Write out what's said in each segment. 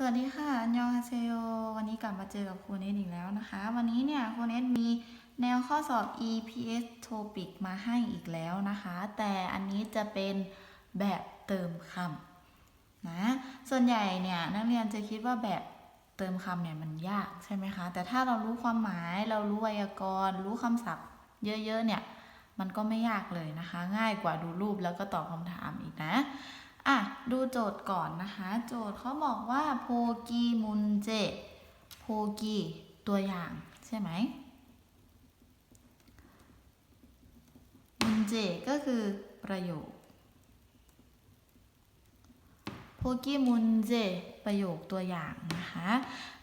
สวัสดีค่ะอันยองฮาเซโยวันนี้กลับมาเจอกับครูเนตอีกแล้วนะคะ วันนี้เนี่ยครูเนตมีแนวข้อสอบ EPS Topic มาให้อีกแล้วนะคะ แต่อันนี้จะเป็นแบบเติมคำนะ ส่วนใหญ่เนี่ยนักเรียนจะคิดว่าแบบเติมคำเนี่ยมันยากใช่ไหมคะ แต่ถ้าเรารู้ความหมายเรารู้ไวยากรณ์ รู้คำศัพท์ เยอะๆเนี่ยมันก็ไม่ยากเลยนะคะ ง่ายกว่าดูรูปแล้วก็ตอบคำถามอีกนะ อะ ดูโจทย์ก่อนนะคะ โจทย์เขาบอกว่าโพกีมุนเจโพกีตัวอย่างใช่ไหมมุนเจก็คือประโยคโพกีมุนเจประโยคตัวอย่างนะคะ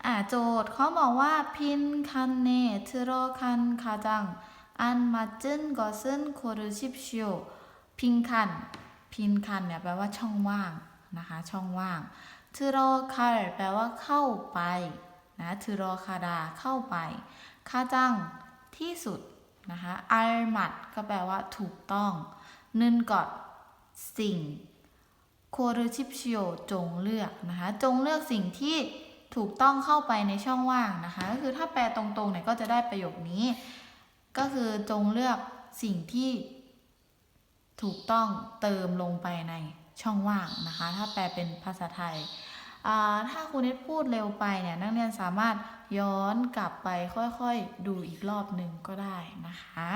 อะโจทย์เขาบอกว่าพินคันเนทโรคันคาจังอันมาจึนกอซึนโครุชิปชิโอพิงคัน พินคันเนี่ยแปลว่าช่องว่างนะคะ ช่องว่างทูรอคาแปลว่าเข้าไปนะทูรอคาดาเข้าไปคาจังที่สุดนะคะอัลมัดก็แปลว่าถูกต้องนึนกอดสิ่งโคเรชิปชิโอจงเลือกนะคะ จงเลือกสิ่งที่ถูกต้องเข้าไปในช่องว่างนะคะ ก็คือถ้าแปลตรงๆเนี่ยก็จะได้ประโยคนี้ ก็คือจงเลือกสิ่งที่ ถูกต้องเติมลงไปในช่องว่างนะคะ ถ้าแปลเป็นภาษาไทย ถ้าครูเนตพูดเร็วไปเนี่ยนักเรียนสามารถย้อนกลับไปค่อยๆ ดูอีกรอบหนึ่งก็ได้นะคะ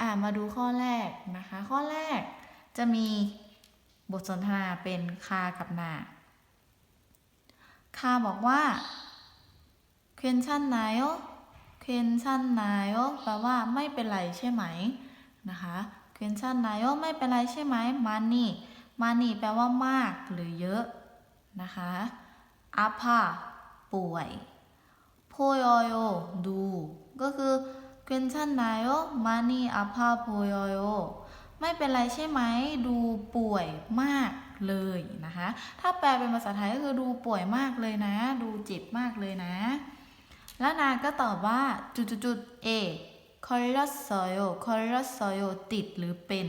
อ่ามาดูข้อแรกนะคะ ข้อแรกจะมีบทสนทนาเป็นคากับนาคาบอกว่าเคนชันนายเคนชันนายแปลว่าไม่เป็นไรใช่ไหมนะคะ เคนชันนายไม่เป็นไรใช่ไหมมานี่มานี่แปลว่ามากหรือเยอะนะคะอาภาป่วยโพยอยโยดูก็คือเคนชันนายมานี่อาภาโพยอยโยไม่เป็นไรใช่ไหม ดูป่วยมากเลยนะคะ ถ้าแปลเป็นภาษาไทยก็คือดูป่วยมากเลยนะ ดูเจ็บมากเลยนะ แล้วนาก็ตอบว่าจุดจุดจุดเอ คอล s สโยคอลสโยติดหรือเป็น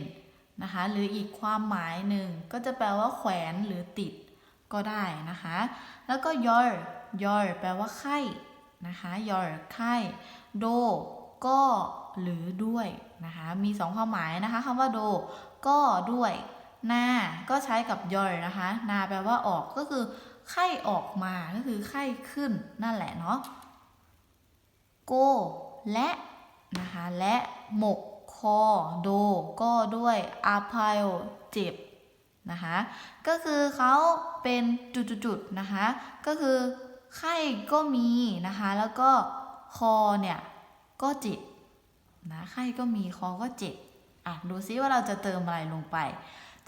นะคะ หรืออีกความหมายหนึ่งก็จะแปลว่าแขวนหรือติดก็ได้นะคะ แล้วก็ยอร์ยอร์แปลว่าไข้นะคะยอร์ไข้โดก็หรือด้วยนะคะ มีสองความหมายนะคะคำว่าโด ก็ด้วยนาก็ใช้กับยอร์นะคะนาแปลว่าออกก็คือไข้ออกมาก็คือไข้ขึ้นนั่นแหละเนาะโกและ นะคะ และหมกคอโดก็ด้วยอาพายเจ็บนะคะ ก็คือเขาเป็นจุดๆนะคะ ก็คือไข้ก็มีนะคะ แล้วก็คอเนี่ยก็เจ็บนะไข้ก็มีคอก็เจ็บอะดูซิว่าเราจะเติมอะไรลงไป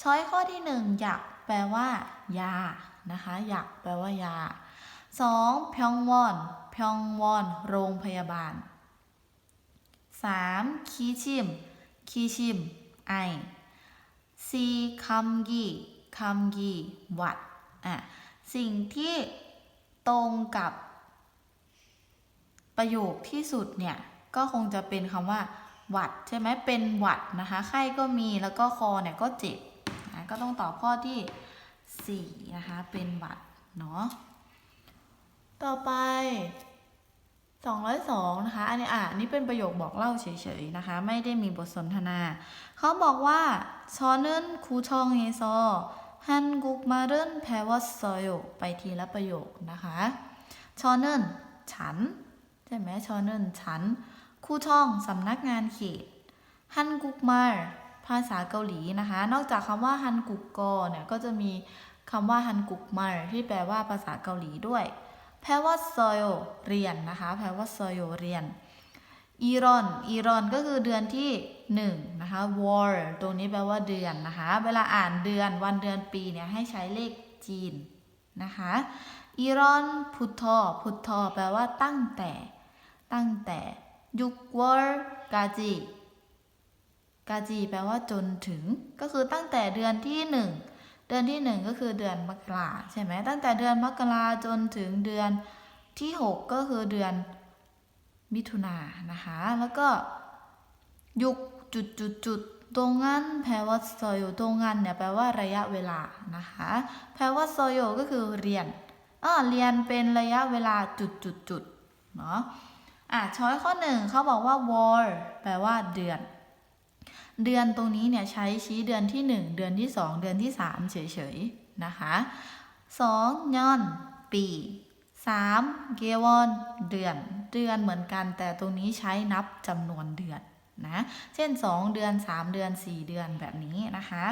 ช้อยข้อที่หนึ่งอยากแปลว่า ยานะคะ อยากแปลว่ายาสองพยองวอนพยองวอน โรงพยาบาล 3. คีชิมคีชิมไอ 4. คัมกีคัมกีวัดอะสิ่งที่ตรงกับประโยคที่สุดเนี่ย ก็คงจะเป็นคำว่า หวัดใช่ไหมเป็นหวัดนะคะ ไข้ก็มีแล้วก็คอเนี่ยก็เจ็บนะก็ต้องตอบข้อที่ 4 นะคะ เป็นหวัดเนาะต่อไป 202นะคะ อันนี้อะอันนี้เป็นประโยคบอกเล่าเฉยๆนะคะ ไม่ได้มีบทสนทนา เขาบอกว่าชอนึนคูชองเฮซอฮันกุกมาเรนแปลว่าซอยไปทีละประโยคนะคะชอนึนฉัน ใช่ไหมชอนึนฉัน คูชองสำนักงานเขตฮันกุกมาภาษาเกาหลีนะคะ นอกจากคำว่าฮันกุกกอเนี่ยก็จะมีคำว่าฮันกุกมาที่แปลว่าภาษาเกาหลีด้วย แปลว่าซอยเรียนนะคะ แปลว่าซอยเรียนอีรอนอีรอนก็คือเดือนที่1นะคะ war ตรงนี้แปลว่าเดือนนะคะ เวลาอ่านเดือนวันเดือนปีเนี่ยให้ใช้เลขจีนนะคะอีรอนพุทธอพุทธอแปลว่าตั้งแต่ ตั้งแต่ยุกวอร์กาจีกาจีแปลว่าจนถึง ก็คือตั้งแต่เดือนที่ 1 เดือนที่ 1 ก็คือเดือนมกราใช่ไหมตั้งแต่เดือนมกราจนถึงเดือนที่ 6 ก็คือเดือนมิถุนานะคะ แล้วก็ยุกจุดจุดจุดตรงงั้นแปลว่าโซโยตรงงั้นเนี่ยแปลว่าระยะเวลานะคะแปลว่าโซโยก็คือเรียนอ่าเรียนเป็นระยะเวลาจุดจุดจุดเนาะอะช้อยข้อหนึ่งเขาบอกว่า war แปลว่าเดือน เดือนตรงนี้เนี่ยใช้ชี้เดือนที่ 1 เดือนที่ 2 เดือนที่ 3 เฉยๆ นะคะ2ย่อน ปี 3. เกวอนเดือน เดือนเหมือนกัน แต่ตรงนี้ใช้นับจำนวนเดือนนะ เช่น 2 เดือน 3 เดือน 4 เดือนแบบนี้นะคะ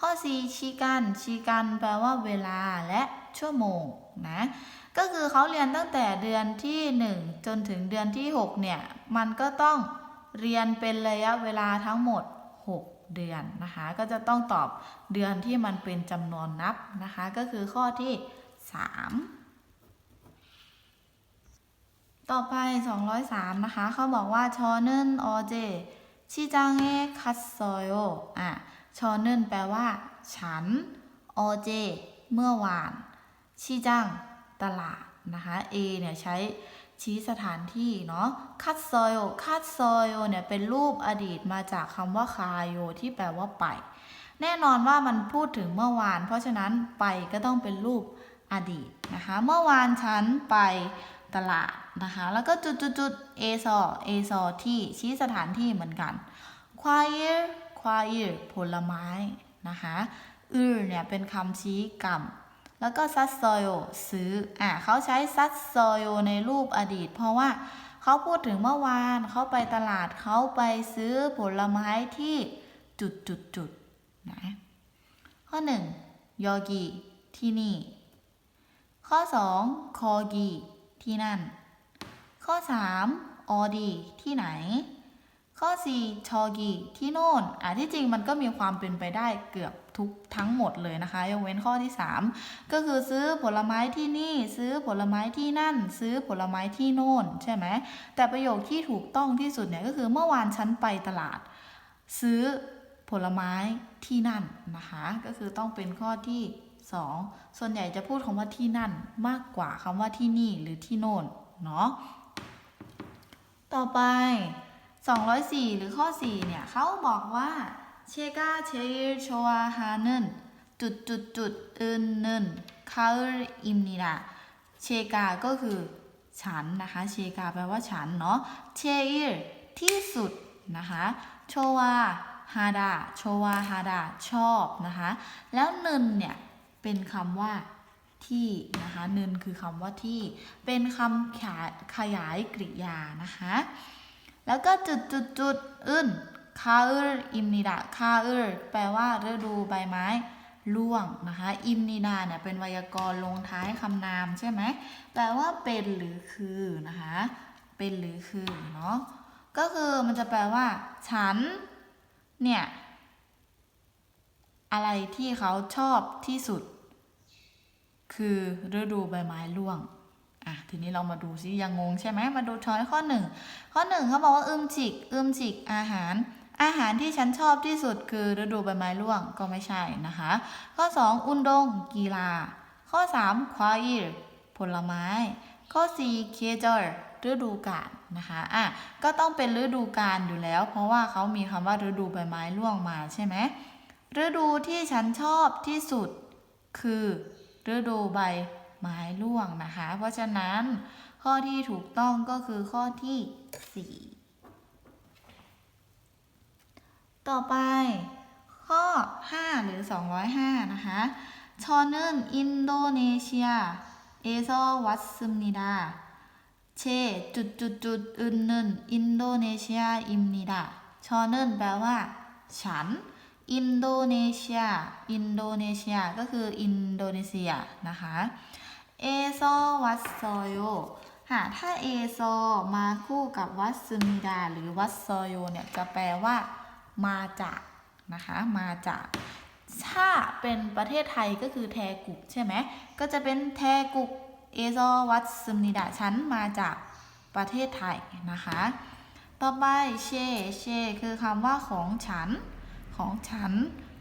ข้อ 4 ชีกันชีกันแปลว่าเวลาและชั่วโมงนะก็คือเขาเรียนตั้งแต่เดือนที่ 1 จนถึงเดือนที่ 6 เนี่ย มันก็ต้องเรียนเป็นระยะเวลาทั้งหมด 6 เดือนนะคะ ก็จะต้องตอบเดือนที่มันเป็นจำนวนนับนะคะ ก็คือข้อที่ 3 ต่อไป 203 นะคะ เขาบอกว่าชอนึนอเจชิจังเอคัสโซโยอะชอนึนแปลว่า ฉันอเจเมื่อวาน ชิจัง ตลาดนะคะ A เนี่ยใช้ ชี้สถานที่เนาะคัตโซโยคัตโซโยเนี่ยเป็นรูปอดีตมาจากคำว่าคาโยที่แปลว่าไป แน่นอนว่ามันพูดถึงเมื่อวาน เพราะฉะนั้นไปก็ต้องเป็นรูปอดีตนะคะ เมื่อวานฉันไปตลาดนะคะ แล้วก็จุดจุดจุดเอซอเอซอที่ชี้สถานที่เหมือนกันควายควายผลไม้นะคะอือเนี่ยเป็นคำชี้กรรม แล้วก็ซัสโซโยซื้ออะเขาใช้ซัสโซโยในรูปอดีต เพราะว่าเขาพูดถึงเมื่อวานเขาไปตลาดเขาไปซื้อผลไม้ที่จุดจุดจุดนะข้อหนึ่งยอกีที่นี่ ข้อสองคอกีที่นั่น ข้อสามออดี ที่ไหน ข้อ 4 ชอกีที่โน่นอะที่จริงมันก็มีความเป็นไปได้เกือบทุกทั้งหมดเลยนะคะยกเว้นข้อที่ 3 ก็คือซื้อผลไม้ที่นี่ซื้อผลไม้ที่นั่น ซื้อผลไม้ที่โน่นใช่ไหมแต่ประโยคที่ถูกต้องที่สุดเนี่ยก็คือเมื่อวานฉันไปตลาด ซื้อผลไม้ที่นั่นนะคะ ก็คือต้องเป็นข้อที่ 2 ส่วนใหญ่จะพูดคำว่าที่นั่นมากกว่าคำว่าที่นี่หรือที่โน่นเนาะต่อไป 204 หรือข้อ 4 เนี่ยเขาบอกว่าเชกาเชยโชวาฮานนจุดจุดจุดอึนนึนคาอิมนิดาเชกาก็คือฉันนะคะ เชกาแปลว่าฉันเนาะเชอิรที่สุดนะคะโชวาฮาดาโชวาฮาดาชอบนะคะ แล้วนึนเนี่ยเป็นคำว่าที่นะคะนึนคือคำว่าที่ เป็นคำขยายกริยานะคะ แล้วก็จุดจุดจุดอึนคาอึรอิมนิดาคาอึรแปลว่าฤดูใบไม้ร่วงนะคะอิมนิดาเนี่ยเป็นไวยากรณ์ลงท้ายคำนามใช่ไหมแปลว่าเป็นหรือคือนะคะเป็นหรือคือเนาะก็คือมันจะแปลว่า ฉันเนี่ยอะไรที่เขาชอบที่สุด คือฤดูใบไม้ร่วง อะทีนี้เรามาดูซิยังงงใช่ไหมมาดูช้อยข้อหนึ่งข้อหนึ่งเขาบอกว่าอึมจิกอึมจิกอาหาร อาหารที่ฉันชอบที่สุดคือฤดูใบไม้ร่วงก็ไม่ใช่นะคะ ข้อ 2 อุนดงกีฬา ข้อ 3 ควายร์ผลไม้ ข้อ 4 เคเจอร์ฤดูกาลนะคะอะก็ต้องเป็นฤดูกาลอยู่แล้ว เพราะว่าเขามีคำว่าฤดูใบไม้ร่วงมาใช่ไหมฤดูที่ฉันชอบที่สุดคือฤดูใบ ไม้ร่วงนะคะ เพราะฉะนั้นข้อที่ถูกต้องก็คือข้อที่ 4 ต่อไปข้อ 5 หรือ 205 นะคะชอนึนอินโดนีเซียเอซอวัสซึมนิดาเชจุดจุดจุดอึนนึนอินโดนีเซียอิมนิดาชอนนแปลว่า ฉัน อินโดนีเซีย อินโดนีเซีย ก็คืออินโดนีเซียนะคะ เอโซวัสซโยหากถ้าเอโซมาคู่กับวัสซึมิดาหรือวัสซโยเนี่ยจะแปลว่า มาจากนะคะมาจากถ้าเป็นประเทศไทยก็คือแทกุกใช่ไหมก็จะเป็นแทกุกเอโซวัสซึมิดาฉันมาจากประเทศไทยนะคะ ต่อไปเชเชคือคำว่าของฉัน ของฉัน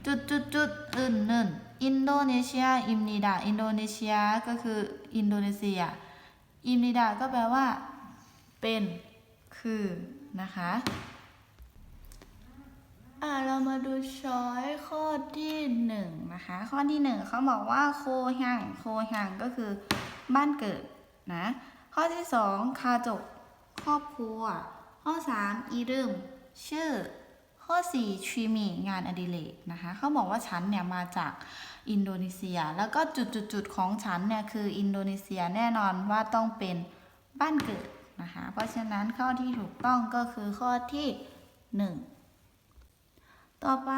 จุดจุดจุดอื่นนึ่นอินโดนีเซียอิมนิดาอินโดนีเซียก็คืออินโดนีเซีย อิมนิดาก็แปลว่า เป็นคือนะคะอ่าเรามาดูช้อยข้อที่หนึ่งนะคะ ข้อที่หนึ่งเขาบอกว่าโคหังโคหังก็คือบ้านเกิดนะข้อที่สองคาจกครอบครัว ข้อสามอีรึมชื่อ ข้อ 4ชีมีงานอดิเรกนะคะเขาบอกว่าฉันเนี่ยมาจากอินโดนีเซีย แล้วก็จุดๆของฉันเนี่ยคืออินโดนีเซียแน่นอนว่าต้องเป็นบ้านเกิดนะคะเพราะฉะนั้นข้อที่ถูกต้องก็คือข้อที่ 1 ต่อไป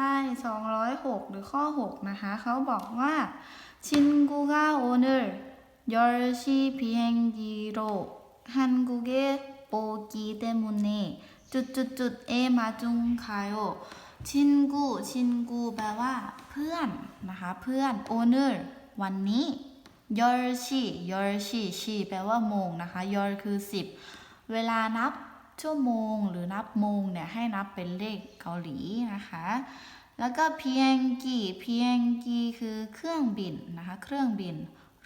206 หรือข้อ 6 นะคะเขาบอกว่าชินกูกาโอเนอร์ยอร์ชีพีเฮงกิโรฮันกูเกโปกีเตมุเน จุดจุดจุดเอมาจุงคายโอชินกูชินกูแปลว่า เพื่อนนะคะเพื่อนโอเนอร์วันนี้ยอร์ชียอร์ชีชีแปลว่าโมงนะคะยอร์คือสิบเวลานับชั่วโมงหรือนับโมงเนี่ยให้นับเป็นเลขเกาหลีนะคะ แล้วก็เพียงกีเพียงกีคือเครื่องบินนะคะเครื่องบิน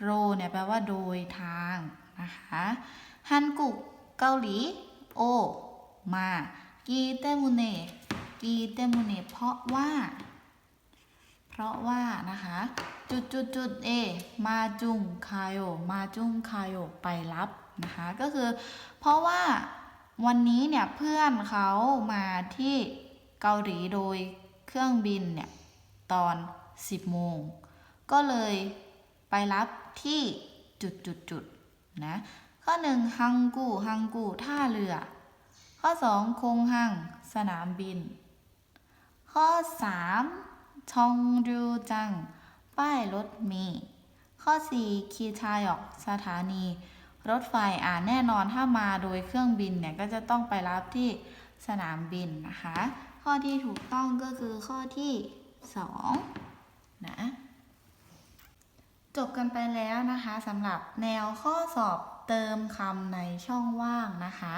โรเนี่ยแปลว่าโดยทางนะคะฮันกุกเกาหลีโอ มากีเตมุเนกีเตมุเนเพราะว่า เพราะว่านะคะ จุดจุดจุดเอมาจุงคายโอมาจุงคายโอไปรับนะคะ ก็คือเพราะว่าวันนี้เนี่ยเพื่อนเขามาที่เกาหลีโดยเครื่องบินเนี่ยตอน 10 โมง ก็เลยไปรับที่จุดจุดจุดนะ ข้อหนึ่งฮังกูฮังกูท่าเรือ ข้อสองคงฮังสนามบิน ข้อสามชองรูจัง ป้ายรถมล์ข้อสี่คีชายอกสถานี รถไฟอ่าแน่นอนถ้ามาโดยเครื่องบินเนี่ย ก็จะต้องไปรับที่สนามบินนะคะ ข้อที่ถูกต้องก็คือข้อที่สองนะ จบกันไปแล้วนะคะสำหรับแนวข้อสอบเติมคำในช่องว่างนะคะ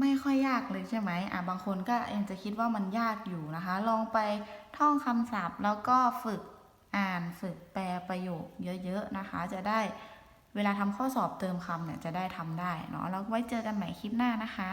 ไม่ค่อยยากเลยใช่ไหมอะบางคนก็ยังจะคิดว่ามันยากอยู่นะคะ ลองไปท่องคำศัพท์ แล้วก็ฝึกอ่านฝึกแปลประโยคเยอะๆนะคะ จะได้เวลาทำข้อสอบเติมคำเนี่ยจะได้ทำได้เนาะแล้วไว้เจอกันใหม่คลิปหน้านะคะ